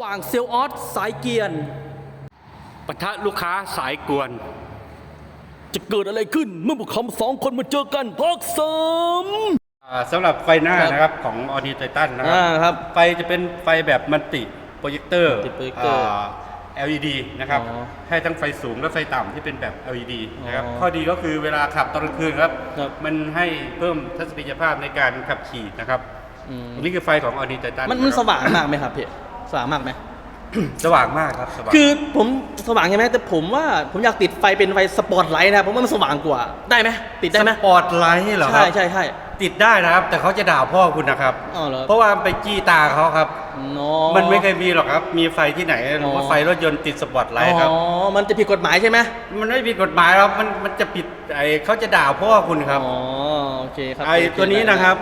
ระหว่างเซลล์ออสสายเกียร์ปะทะลูกค้าสายกวน จะเกิดอะไรขึ้นเมื่อพวกเขาสองคนมาเจอกันพักเสริมอ่าสำหรับไฟหน้าครับนะครับของออดีไททันนะครัอ่าครับ ไฟจะเป็นไฟแบบมัลติโปรเจคเตอร์ Multi-projector LED นะครับ อ๋อให้ทั้งไฟสูงและไฟต่ำที่เป็นแบบ LED นะครับ อ๋อข้อดีก็คือเวลาขับตอนกลางคืนครับ ครับ มันให้เพิ่มทัศนียภาพในการขับขี่นะครับ อืมอันนี้คือไฟของออดีไททันมันมันสว่างมากไหมครับพี่ สว่างมากไหมสว่างมากครับสว่างคือผมสว่างใช่ไหมแต่ผมว่าผมอยากติดไฟเป็นไฟสปอตไลท์นะครับผมว่ามันสว่างกว่าได้ไหมติดได้ไหมสปอร์ตไลท์เหรอคใช่รับใช่ใช่ติดได้นะครับ แต่เขาจะด่าพ่อคุณนะครับอ๋อเหรอเพราะว่าไปจี้ตาเขาครับเนาะมันไม่เคยมีหรอกครับ มีไฟที่ไหนหรือว่าอ๋อไฟรถยนต์ติดสปอตไลท์ครับอ๋อมันจะผิดกฎหมายใช่ไหมมันไม่ผิดกฎหมายครับมันมันจะผิดไอเขาจะด่าพ่อคุณครับอ๋อโอเคครับไอตัวนี้นะครับ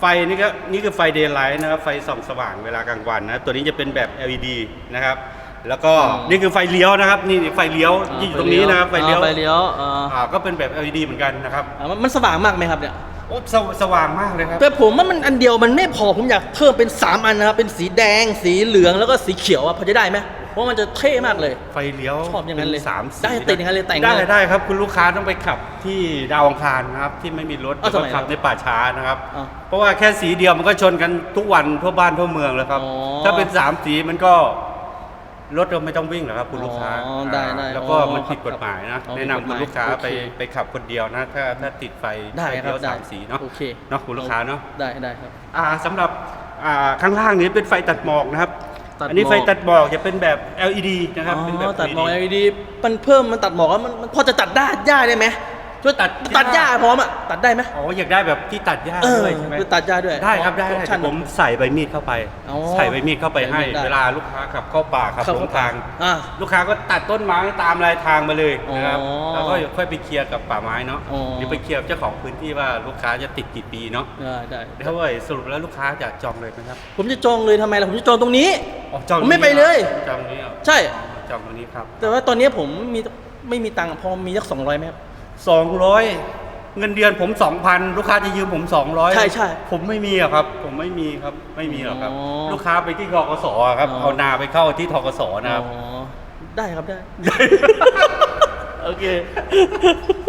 ไฟนี่ก็นี่คือไฟเดย์ไลท์นะครับไฟส่องสว่างเวลากลางวันนะตัวนี้จะเป็นแบบ LED นะครับ แล้วก็นี่คือไฟเลี้ยวนะครับ นี่ไฟเลี้ยวที่อยู่ตรงนี้นะครับไฟเลี้ยวอ่าไฟเลี้ยวอ่าอ่าก็เป็นแบบ LED เหมือนกันนะครับอ่ามันมันสว่างมากไหมครับเนี่ยโอ้สวสว่างมากเลยครับแต่ผมว่ามันอันเดียวมันไม่พอผมอยากเพิ่มเป็น 3 อันนะครับเป็นสีแดง สีเหลืองแล้วก็สีเขียวอะพอจะได้ไหมเพ ราะมันจะเท่มากเลย ไฟเลี้ยวชอบอย่างนั้นเลยป็สามสีได้ติดอย่างนั้นเลยแต่งได้เลยได้ครับ คุณลูกค้าต้องไปขับที่ดาวอังคารนะครับ ที่ไม่มีรถอ้าวทำไมแล้วก็ขับครับในป่าช้านะครับ อ้าวเพราะว่าแค่สีเดียวมันก็ชนกันทุกวันทั่วบ้านทั่วเมืองเลยครับ อ๋อถ้าเป็นสามสีมันก็รถเราไม่ต้องวิ่งหรอกครับ คุณลูกค้าอ๋อได้ได้แล้วก็อ๋อมันผิดครับกฎหมายนะอ๋อแนะนำคุณลูกค้าผิดกฎหมายไปโอเคไปขับคนเดียวนะ ถ้าถ้าติดไฟได้ไฟครัเลี้บยวได้สามสีเนาะโอเคเนาะคุณลูกค้าเนาะ ได้ได้ครับ อ่าสำหรับอ่าข้างล่างนี้เป็นไฟตัดหมอกนะครับ ตัดหมอกอันนี้ไฟตัดหมอกจะเป็นแบบ LED นะครับ เป็นแบบอ๋อตัดหมอก LED LED มันเพิ่มมันตัดหมอกแล้วมันมันพอจะตัดได้หญ้าได้ไหม ช่วยตัดตัดหญ้าพร้อมอะตัดได้ไหมอ๋ออยากได้แบบที่ตัดหญ้าเออด้วยใช่ไหมคือตัดหญ้าด้วยได้ครับได้ออได้ปชั่นเดี๋ยวผมใส่ใบมีดเข้าไปอ๋อใส่ใบมีดเข้าไปให้ใส่ใบมีดได้เวลาลูกค้าขับเข้าป่าขับเข้าหลงทางอ่าลูกค้าก็ตัดต้นไม้ตามรายทางมาเลยนะครับอ๋อแล้วก็ค่อยไปเคลียร์กับป่าไม้เนาะอ๋อหรือไปเคลียร์กับเจ้าของพื้นที่ว่าลูกค้าจะติดกี่ปีเนาะได้ได้แล้วว่าสรุปแล้วลูกค้าจะจองเลยไหมครับ ผมจะจองเลยทำไมล่ะผมจะจองตรงนี้อ๋อจองผมไม่ไปเลยจองตรงนี้เหรอใช่จองตรงนี้ครับแต่ว่าตอนนี้ผมมีไม่มีตังค์พอมีสักสองร้อยไหมครับ สองร้อยเงินเดือนผมสองพันลูกค้าจะยืมผมสองร้อยใช่ใช่ผมไม่มีอะครับ ผมไม่มีครับไม่มีหรอกครับ อ๋อลูกค้าไปที่ทกสอะครับ อ๋อ เอานาไปเข้าที่ทกสนะครับ อ๋อได้ครับได้ โอเค